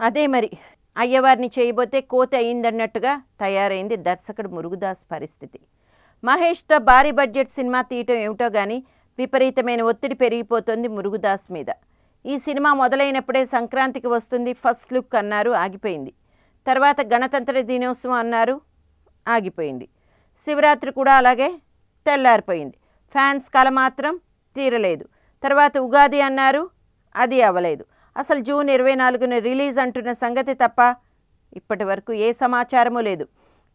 అదే మరి. అయ్యవారిని చేయబోతే కోత అయిందన్నట్టుగా తయారైంది దర్శకుడు మురుగుదాస్ పరిస్థితి. మహేష్తో భారీ బడ్జెట్ సినిమా తీయటం ఏమిటో కానీ విపరీతమైన ఒత్తిడి పెరిగిపోతుంది మురుగుదాస్ మీద. ఈ సినిమా మొదలైనప్పుడే సంక్రాంతికి వస్తుంది ఫస్ట్ లుక్ అన్నారు ఆగిపోయింది. తర్వాత గణతంత్ర దినోత్సవం అన్నారు ఆగిపోయింది. శివరాత్రి కూడా అలాగే తెల్లారిపోయింది. ఫ్యాన్స్ కల మాత్రం తీరలేదు. తర్వాత ఉగాది అన్నారు. అది అవ్వలేదు అసలు జూన్ ఇరవై నాలుగున రిలీజ్ అంటున్న సంగతి తప్ప ఇప్పటి వరకు ఏ సమాచారమూ లేదు.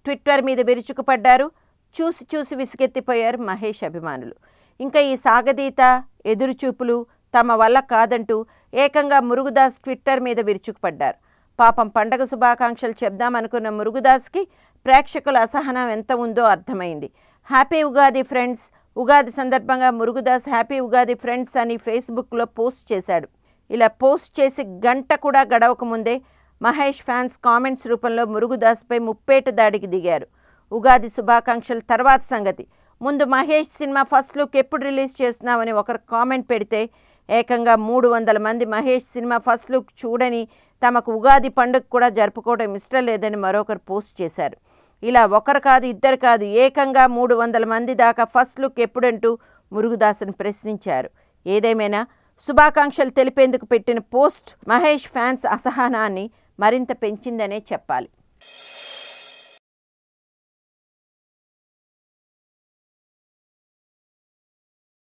ట్విట్టర్ మీద విరుచుకుపడ్డారు. చూసి చూసి విసిగెత్తిపోయారు మహేష్ అభిమానులు. ఇంకా ఈ సాగదీత ఎదురుచూపులు తమ వల్ల కాదంటూ ఏకంగా మురుగుదాస్ ట్విట్టర్ మీద విరుచుకుపడ్డారు. పాపం పండగ శుభాకాంక్షలు చెప్దామనుకున్న మురుగుదాస్కి ప్రేక్షకుల అసహనం ఎంత ఉందో అర్థమైంది. హ్యాపీ ఉగాది ఫ్రెండ్స్ ఉగాది సందర్భంగా మురుగుదాస్ హ్యాపీ ఉగాది ఫ్రెండ్స్ అని ఫేస్బుక్లో పోస్ట్ చేశాడు. ఇలా పోస్ట్ చేసి గంట కూడా గడవక ముందే మహేష్ ఫ్యాన్స్ కామెంట్స్ రూపంలో మురుగుదాస్పై ముప్పేట దాడికి దిగారు. ఉగాది శుభాకాంక్షల తర్వాత సంగతి. ముందు మహేష్ సినిమా ఫస్ట్ లుక్ ఎప్పుడు రిలీజ్ చేస్తున్నామని ఒకరు కామెంట్ పెడితే ఏకంగా మూడు వందల మంది మహేష్ సినిమా ఫస్ట్ లుక్ చూడని తమకు ఉగాది పండుగ కూడా జరుపుకోవడం ఇష్టం లేదని మరొకరు పోస్ట్ చేశారు. ఇలా ఒకరు కాదు ఇద్దరు కాదు ఏకంగా మూడు వందల మంది దాకా ఫస్ట్ లుక్ ఎప్పుడంటూ మురుగుదాసును ప్రశ్నించారు. ఏదేమైనా శుభాకాంక్షలు తెలిపేందుకు పెట్టిన పోస్ట్ మహేష్ ఫ్యాన్స్ అసహనాన్ని మరింత పెంచిందనే చెప్పాలి.